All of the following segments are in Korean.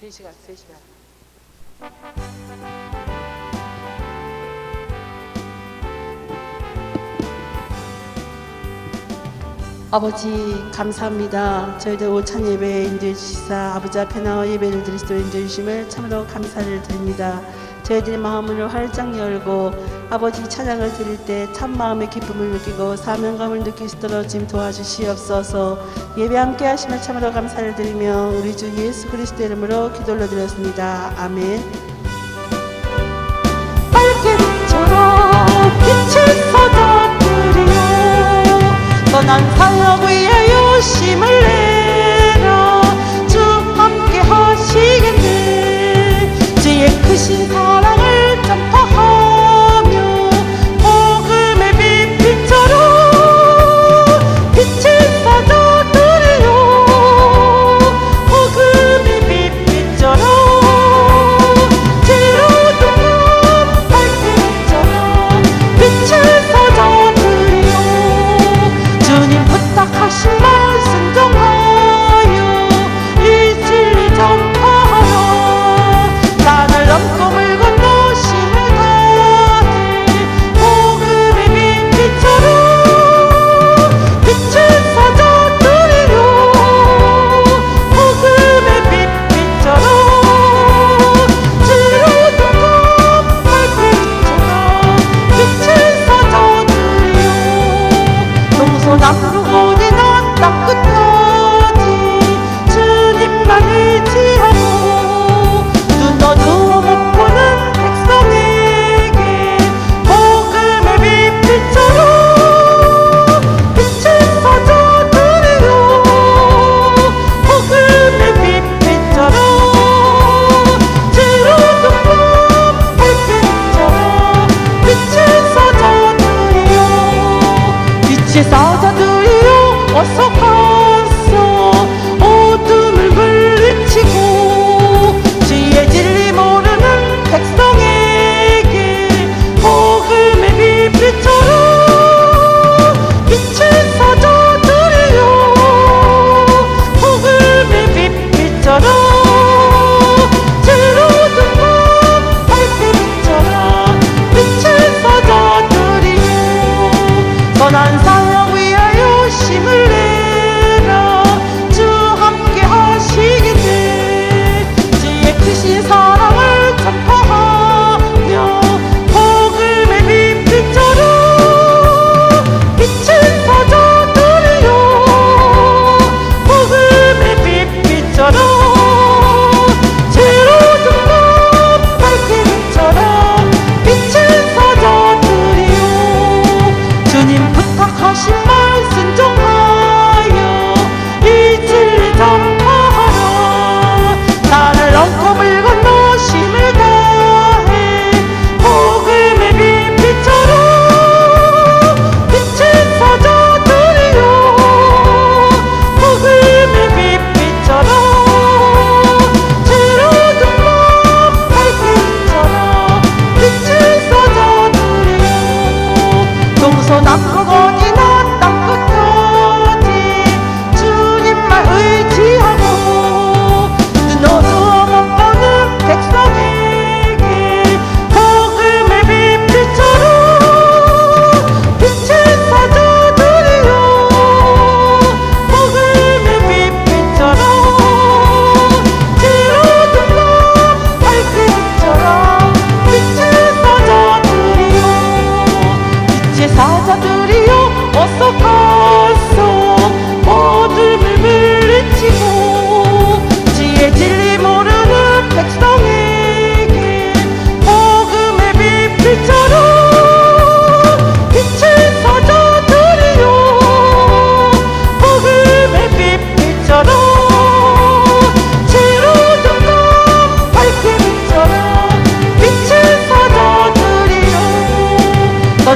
3시간, 3시간. 아버지 감사합니다. 저희들 오찬 예배 인도해 주시사 아버지 앞에 나와 예배를 있도록 인도해 주심을 참으로 감사를 드립니다. 저희들의 마음을 활짝 열고 아버지 찬양을 드릴 때 참 마음의 기쁨을 느끼고 사명감을 느낄 수 있도록 지금 도와주시옵소서 예배 함께 하시면 참으로 감사를 드리며 우리 주 예수 그리스도 이름으로 기도 올려드렸습니다. 아멘. 떠난 사역 위하여 힘을 내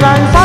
and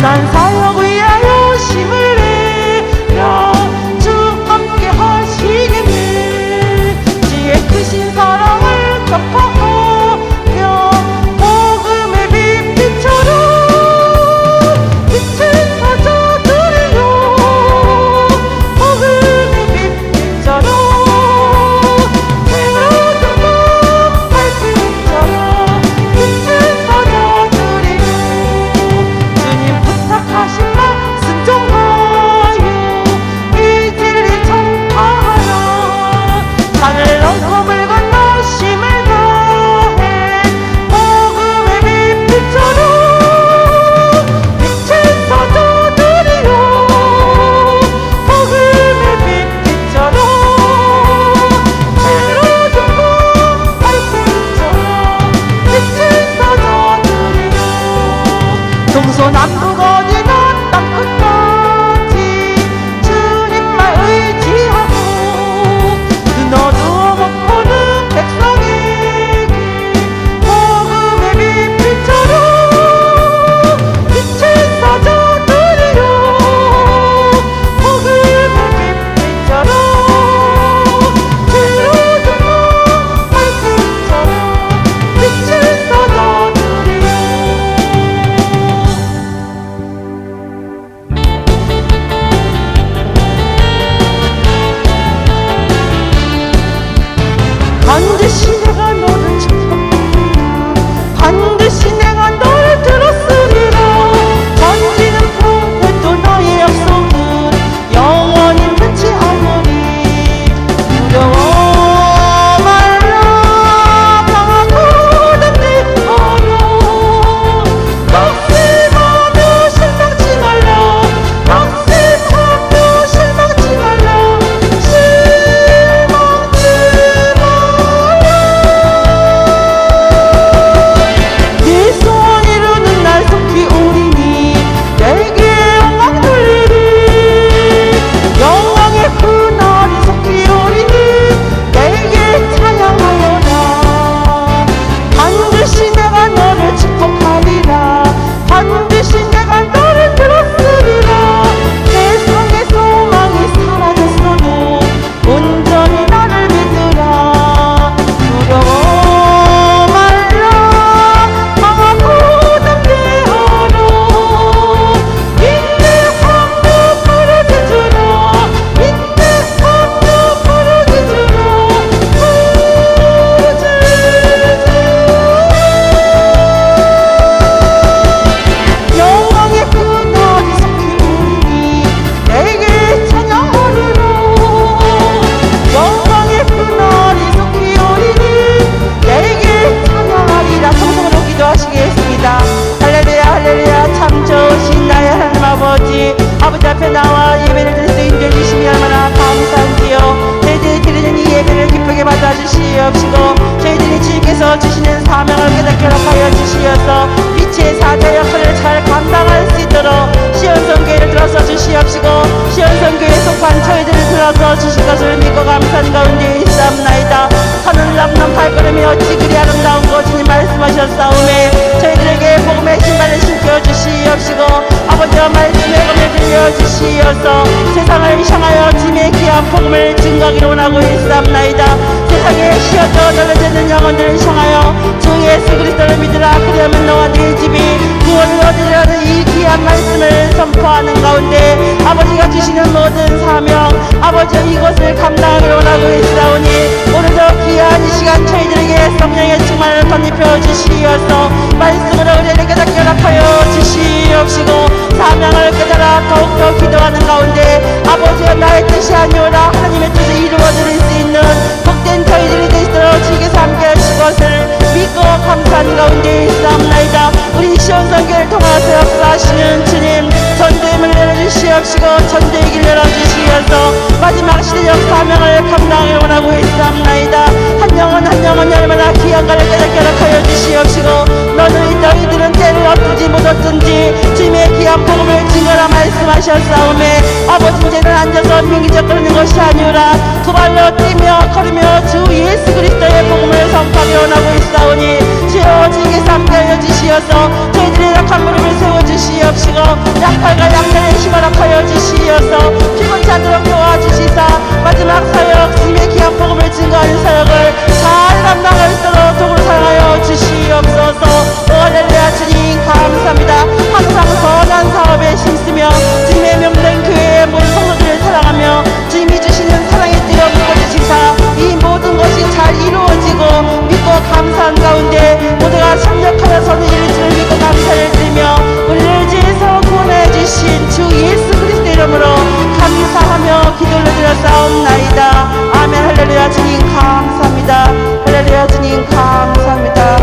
선 주님께서 주시는 사명을 깨닫게 하여 주시어서 빛의 사자 역할을 잘 감당할 수 있도록 시온성교회를 들어서 주시옵시고 시온성교회에 속한 저희들을 들어서 주실 것을 믿고 감사한 가운데 있사옵나이다. 하늘 남남 발걸음이 어찌 그리 아름다운 것이니 말씀하셨사오매 저희들에게 복음의 신발을 신겨 주시옵시고 아버지와 말씀의 검을 들려 주시어서 세상을 향하여 주님의 귀한 복음을 증거하기를 원하고 있사옵나이다 세상에 쉬어져 널려지는 영혼들을 향하여 주 예수 그리스도를 믿으라. 그리하면 너와 네 집이 구원을 얻으려는 이 귀한 말씀을 선포하는 가운데 아버지가 주시는 모든 사명 아버지 이것을 감당하기를 원하고 있사오니 오늘도 귀한 이 시간 저희들에게 성령의 충만을 덧입혀 주시어서. 말씀으로 우리를 깨닫게 허락하여 주시옵시고 사명을 깨달아 더욱더 기도하는 가운데 아버지여 나의 뜻이 아니오 감사한 가운데 있사옵나이다 우리 시온성교를 통하서 역사하시는 주님 전대임을 내려주시옵시고 전대의 길 열어주시어서 마지막 시대적 사명을 감당하기 원하고 있사옵나이다 한 영혼 한 영혼이 얼마나 귀한가를 깨닫게 하여 주시옵시고 너는 이 너희들은 때를 얻든지 못 얻든지 주님의 귀한 복음을 증거라 말씀하셨사오매 아버지 이제는 앉아서 민기적 거리는 것이 아니오라. 두 발로 뛰며 걸으며 주 예수 그리스도의 복음을 선포하기 원하고 있사오니 주여 주께서 함께 하여 주시어서 저희들의 약한 무릎을 세워주시옵소서 주시옵시고 약팔과 약탈의 힘을 합하여 주시어서 피곤치 않도록 도와주시사 마지막 사역 주님의 귀한 복음을 증거하는 사역을 잘 감당할 수 있도록 도구를 사용하여 주시옵소서. 오 할렐루야 주님 감사합니다. 항상 선한 사업에 힘쓰며 주님의 명된 교회의 모든 성도들을 사랑하며 주님이 주시는 사랑의 뛰어 믿고 주시사 이 모든 것이 잘 이루어지고 믿고 감사한 가운데 모두가 협력하여 서는 이를 할렐루야 싸움나이다. 아멘. 할렐루야 주님 감사합니다. 할렐루야 주님 감사합니다.